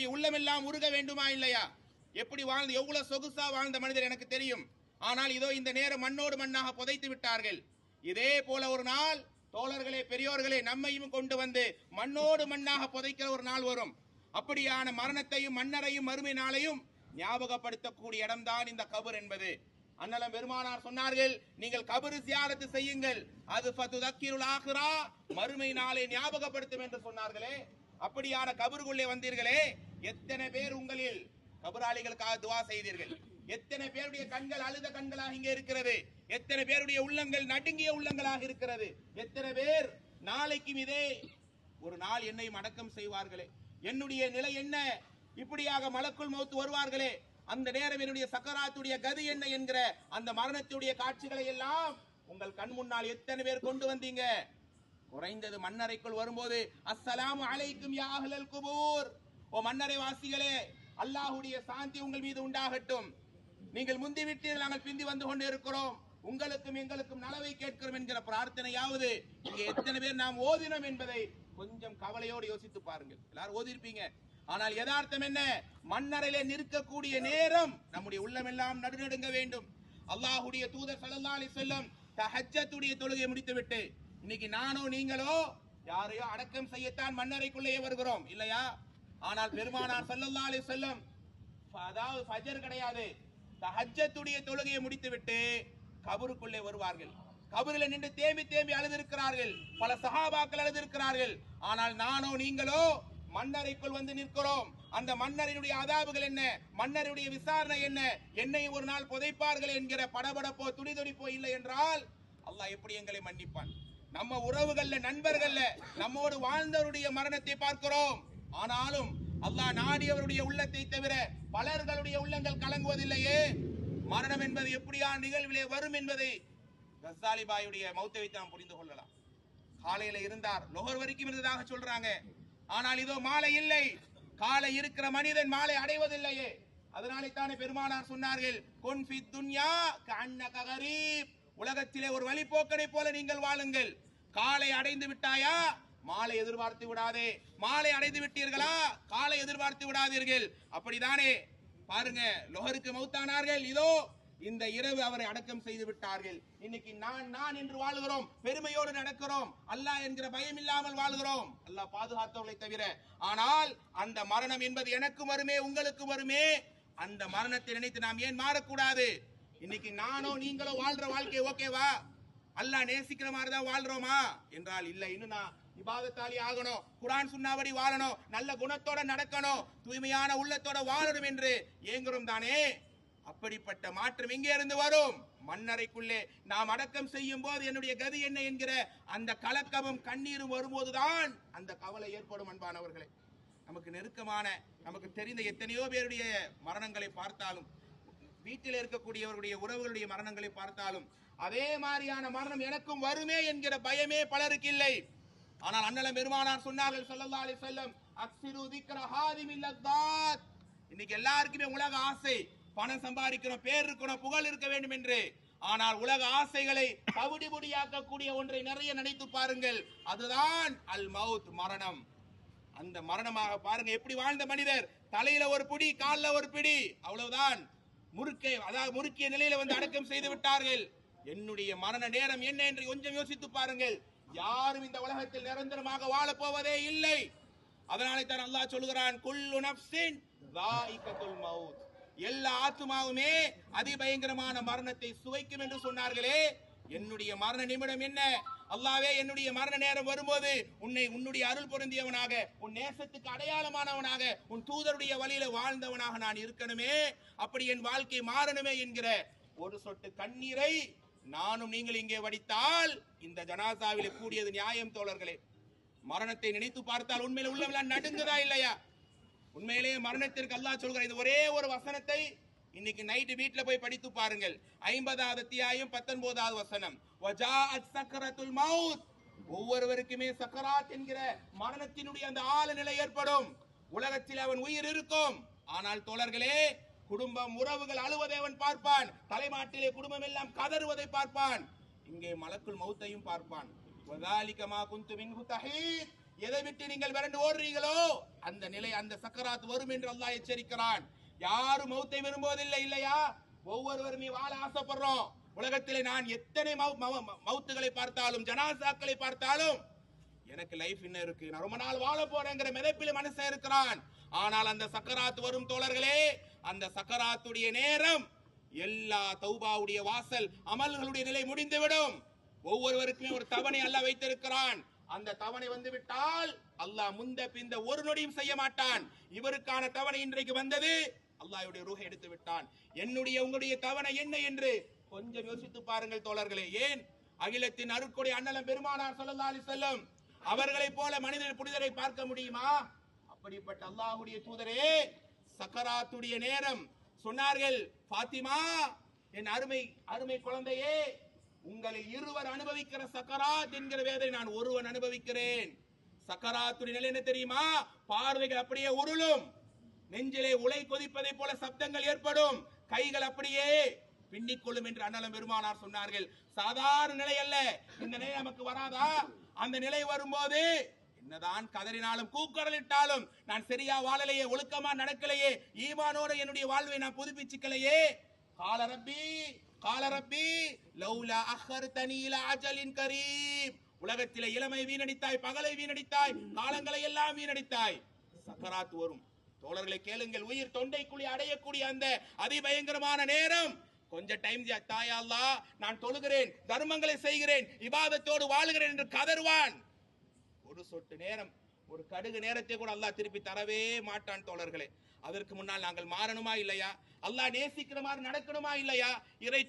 நம்முடைய உள்ளமெல்லாம் உருக வேண்டுமா இல்லையா? எப்படி வாழ்ந்து எவ்வளவு சொகுசா வாழ்ந்த மனிதர் எனக்கு தெரியும். ஆனால் இதோ இந்த நேரம் மண்ணோடு மண்ணாக புதைத்து விட்டார்கள். இதே போல ஒரு நாள் தோழர்களே பெரியோர்களே நம்மையும் கொண்டு வந்து மண்ணோடு மண்ணாக புதைக்கிற ஒரு நாள் வரும். அப்படியான மரணத்தையும் மன்னரையும் மறுமை நாளையும் ஞாபகப்படுத்தக்கூடிய இடம்தான் இந்த கபர் என்பது. அண்ணலம் பெருமானார் சொன்னார்கள் நீங்கள் கபரு சியாரத்து செய்யுங்கள். அது மறுமை நாளை ஞாபகப்படுத்தும் என்று சொன்னார்களே. அப்படியான கபருக்குள்ளே வந்தீர்களே எத்தனை பேர் உங்களில் கபராளிகளுக்காக துவா செய்தீர்கள்? எத்தனை பேருடைய கண்கள் அழுத கண்களாக இங்கே இருக்கிறது? எத்தனை பேருடைய உள்ளங்கள் நடுங்கிய உள்ளங்களாக இருக்கிறது? எத்தனை பேர் நாளைக்கும் இதே ஒரு நாள் என்னை அடக்கம் செய்வார்களே? என்னுடைய நிலை என்ன? இப்படியாக மலக்குள் மௌத்து வருவார்களே? அந்த நேரம் என்னுடைய சக்கராத்துடைய கதி என்ன என்கிற அந்த மரணத்துடைய காட்சிகளை எல்லாம் உங்கள் கண் முன்னால் எத்தனை பேர் கொண்டு வந்தீங்க? குறைந்தது மன்னரைக்குள் வரும்போது அஸ்ஸலாமு அலைக்கும் யாஹலல் குபூர். ஓ மன்னரை வாசிகளே அல்லாஹுடைய சாந்தி உங்கள் மீது உண்டாகட்டும். நீங்கள் முந்தி விட்டீர்கள் நாங்கள் பிந்தி வந்து கொண்டு இருக்கிறோம் உங்களுக்கும் எங்களுக்கும் நலவை கேட்கிறோம் என்கிற பிரார்த்தனையாவது இங்கே எத்தனை பேர் நாம் ஓதினோம் என்பதை கொஞ்சம் கவலையோடு யோசித்து பாருங்கள். எல்லாரும் ஓதிருப்பீங்க ஆனால் யதார்த்தம் என்ன? மன்னரையிலே நிற்கக்கூடிய நேரம் நம்முடைய உள்ளமெல்லாம் நடுநடுங்க வேண்டும். அல்லாஹுடைய தூதர் ஸல்லல்லாஹு செல்லும் வஸல்லம் தஹஜ்ஜத்துடைய தொழுகை முடித்துவிட்டு இன்னைக்கு நானோ நீங்களோ யாரையோ அடக்கம் செய்யத்தான் மன்னரைக்குள்ளேயே வருகிறோம் இல்லையா? ஆனால் பெருமானார் ஸல்லல்லாஹு அலி செல்லம் அதாவது ஃபஜர் கிடையாது தஹஜத்துடைய தொழுகையை முடித்துவிட்டு கபருக்குள்ளே வருவார்கள். கபரில் நின்று தேம்பி தேம்பி அழுதிருக்கிறார்கள் பல சகாபாக்கள் அழுதிருக்கிறார்கள். ஆனால் நானோ நீங்களோ மன்னரைக்குள் வந்து நிற்கிறோம். அந்த மன்னரினுடைய அதாபுகள் என்ன? மன்னருடைய விசாரணை என்ன? என்னை ஒரு நாள் புதைப்பார்கள் என்கிற படபடப்போ துடிதுடிப்போ இல்லை என்றால் அல்லாஹ் எப்படி எங்களை மன்னிப்பான்? நம்ம உறவுகள்ல நண்பர்கள்ல நம்மோடு வாழ்ந்தவருடைய மரணத்தை பார்க்கிறோம். ஆனாலும் அல்லாஹ் நாடியவருடைய உள்ளத்தை தவிர பலர்களுடைய உள்ளங்கள் கலங்குவதில்லையே. மரணம் என்பது எப்படியா நிகழ்விலே வரும் என்பதை கசாலி பாயுடைய மௌத்தை வைத்து நாம் புரிந்து கொள்ளலாம். காலையில இருந்தார். லோகர் வரைக்கும் இருந்ததாக சொல்றாங்க. ஆனால் இதோ மாலை இல்லை. காலை இருக்கிற மனிதன் மாலை அடைவதில்லையே. அதனாலே தானே பெருமானார் சொன்னார்கள் கொன்ஃபி துன்யா கண்ண ககரீப் உலகத்திலே ஒரு வழிபோக்கனை போல நீங்கள் வாழுங்கள். காலை அடைந்து விட்டாயா? மாலை எதிர்பார்த்து விடாதே. மாலை அடைந்து விட்டீர்களா? காலை எதிர்பார்த்து விடாதீர்கள். அப்படிதானே? பாருங்க லோகருக்கு மௌத்தானார்கள். இதோ இந்த இரவு அவரை அடக்கம் செய்து விட்டார்கள். இன்னைக்கு நான் நான் என்று வாழுகிறோம். பெருமையோடு நடக்கிறோம். அல்லாஹ் என்கிற பயம் இல்லாமல் வாழ்கிறோம். அல்லாஹ் பாதுகாத்தவர்களை தவிர. ஆனால் அந்த மரணம் என்பது எனக்கும் வருமே உங்களுக்கும் வருமே. அந்த மரணத்தை நினைத்து நாம் ஏன் மாறக்கூடாது? இன்னைக்கு நானோ நீங்களோ வாழ்ற வாழ்க்கை ஓகேவா? அல்லாஹ் நேசிக்கிற மாதிரி தான் வாழ்றோமா? என்றால் இல்ல. இன்னும் நான் இபாதத்தாலி ஆகணும். குரான் சுண்ணாவடி வாழணும். நல்ல குணத்தோட நடக்கணும். தூய்மையான உள்ளத்தோட வாழணும் என்று ஏங்குறோம் தானே? அப்படிப்பட்ட மாற்றம் எங்கே இருந்து வரும்? மண்ணறைக்குள்ளே நாம் அடக்கம் செய்யும் போது என்னுடைய கதி என்ன என்கிற அந்த கலக்கமும் கண்ணீரும் வரும்போதுதான் அந்த கவலை ஏற்படும் அன்பானவர்களே. நமக்கு நெருக்கமான நமக்கு தெரிந்த எத்தனையோ பேருடைய மரணங்களை பார்த்தாலும் வீட்டில் இருக்கக்கூடியவர்களுடைய உறவுகளுடைய மரணங்களை பார்த்தாலும் அதே மாதிரியான மரணம் எனக்கும் வருமே என்கிற பயமே பலருக்கு இல்லை ஆனால் அண்ணல பெருமானார் சொன்னார்கள் ஸல்லல்லாஹு அலைஹி வஸல்லம் இன்னைக்கு எல்லாருக்குமே உலக ஆசை பணம் சம்பாதிக்கணும் பேர் இருக்கணும் புகழ் இருக்க வேண்டும் என்று. ஆனால் உலக ஆசைகளை தவிடி முடியாக்கக்கூடிய ஒன்றை நிறைய நினைத்து பாருங்கள். அதுதான் அல் மவுத் மரணம். அந்த மரணமாக பாருங்க எப்படி வாழ்ந்த மனிதர்? தலையில ஒரு பிடி கால்ல ஒரு பிடி அவ்வளவுதான். முறுக்கை அதாவது முறுக்கிய நிலையில வந்து அடக்கம் செய்து விட்டார்கள். என்னுடைய மரண நேரம் என்ன என்று கொஞ்சம் யோசித்து பாருங்கள். யாரும் இந்த உலகத்தில் நிரந்தரமாக வாழப் போவதே இல்லை. அதனாலே தான் அல்லாஹ் சொல்கிறான் குல்லு நப்சின் தாயிக்கத்துல் மவுத் எல்லா ஆத்துமாவுமே அதிபயங்கரமான மரணத்தை சுவைக்கும் என்று சொன்னார்களே. என்னுடைய மரண நிமிடம் என்ன? அல்லாவே என்னுடைய மரண நேரம் வரும்போது உன்னை உன்னுடைய அருள் பொருந்தியவனாக உன் நேசத்துக்கு அடையாளமானவனாக உன் தூதருடைய வழியில வாழ்ந்தவனாக நான் இருக்கணுமே. அப்படி என் வாழ்க்கை மாறணுமே என்கிற ஒரு சொட்டு கண்ணீரை நானும் நீங்கள் இங்கே வடித்தால் இந்த ஜனாசாவிலே கூடியது நியாயம் தோழர்களே. மரணத்தை நினைத்து பார்த்தால் உண்மையில உள்ளவெல்லாம் நடுங்குதா இல்லையா? உண்மையிலேயே மரணத்திற்கு அல்லாஹ் சொல்கிற இது ஒரே ஒரு வசனத்தை இன்னைக்கு நைட்டு வீட்டில் போய் படித்து பாருங்கள். ஐம்பதாவது அத்தியாயம் பத்தொன்பதாவது வசனம். சக்கரத்துல் மவுத். ஒவ்வொருவருக்குமே சக்கராத் என்கிற மரணத்தினுடைய அந்த ஆழ நிலை ஏற்படும். உலகத்தில் அவன் உயிர் இருக்கும். ஆனால் தோழர்களே குடும்பம் உறவுகள் அழுவதை அவன் பார்ப்பான். தலைமாட்டிலே குடும்பம் எல்லாம் கதறுவதை பார்ப்பான். இங்கே மலக்குள் மௌத்தையும் பார்ப்பான். குந்து எதை விட்டு நீங்கள் விரண்டு ஓடுறீங்களோ அந்த நிலை அந்த சக்கராத் வரும் என்று அல்லாஹ் எச்சரிக்கிறான். யாரும் மௌத்தை விரும்புவதில்லை இல்லையா? ஒவ்வொருவரும் நீ வாழ ஆசைப்படுறோம். உலகத்திலே நான் எத்தனை மௌ- மௌ- மௌத்துகளை பார்த்தாலும் ஜனாசாக்களை பார்த்தாலும் எனக்கு லைஃப் இன்னும் இருக்கு. நான் ரொம்ப நாள் வாழ போறேங்கிற மிதப்பில் மனுஷன் இருக்கிறான். ஆனால் அந்த சக்கராத் வரும் தோழர்களே அந்த சக்கராத்துடைய நேரம் எல்லா தௌபாவுடைய வாசல் அமல்களுடைய நிலை முடிந்துவிடும். ஒவ்வொருவருக்குமே ஒரு தவணை அல்ல வைத்திருக்கிறான். அந்த தவணை வந்து விட்டால் அல்லாஹ் முந்த பிந்த ஒரு நொடியும் செய்ய மாட்டான். இவருக்கான தவணை இன்றைக்கு வந்தது அல்லாஹ்வுடைய ரூஹை எடுத்து விட்டான். என்னுடைய உங்களுடைய தவணை என்ன என்று கொஞ்சம் யோசித்து பாருங்கள் தோழர்களே. ஏன்? அகிலத்தின் அருட்கொடை அண்ணலம் பெருமானார் ஸல்லல்லாஹு அலி வஸல்லம் அவர்களைப் போல மனிதர் புனிதரை பார்க்க முடியுமா? அப்படிப்பட்ட அல்லாஹ்வுடைய தூதரே சக்கராத்துடைய நேரம். சொன்னார்கள் ஃபாத்திமா என் அருமை அருமை குழந்தையே உங்களை இருவர் அனுபவிக்கிற சக்கராத் என்கிற வேதனை நான் ஒருவன் அனுபவிக்கிறேன். சக்கராத்துடைய நிலை என்ன தெரியுமா? பார்வைகள் அப்படியே உருளும். நெஞ்சிலே உலை கொதிப்பதை போல சப்தங்கள் ஏற்படும். கைகள் அப்படியே பின்னிக்கொள்ளும் என்று அண்ணலம் பெருமானார் சொன்னார்கள். சாதாரண நிலை அல்ல. இந்த நிலை நமக்கு வராதா? அந்த நிலை வரும்போது என்னதான் கதறினாலும் கூக்கடலிட்டாலும் நான் சரியா வாழலையே ஒழுக்கமா நடக்கலையே ஈமானோட என்னுடைய வாழ்வை நான் புதுப்பிச்சுக்கலையே. காலரப்பி காலரப்பி லௌலா அஹர் தனியில அஜலின் கரீம். உலகத்திலே இளமை வீணடித்தாய் பகலை வீணடித்தாய் காலங்களை எல்லாம் வீணடித்தாய். சக்கராத் வரும். தோழர்களை கேளுங்கள் உயிர் தொண்டைக்குழி அடையக்கூடிய அந்த அதிபயங்கரமான நேரம். கொஞ்சம் டைம் தாயா நான் தொழுகிறேன் தர்மங்களை செய்கிறேன் இபாதத்தோடு வாழுகிறேன் என்று கதறுவான். ஒரு சொட்டு நேரம் ஒரு கடுகு நேரத்தை கூட அல்லாஹ் திருப்பி தரவே மாட்டான் தோழர்களே. அதற்கு முன்னால் நாங்கள் மாறணுமா இல்லையா? அல்லாஹ் நேசிக்கிற மாதிரி நடக்கணுமா இல்லையா? இறை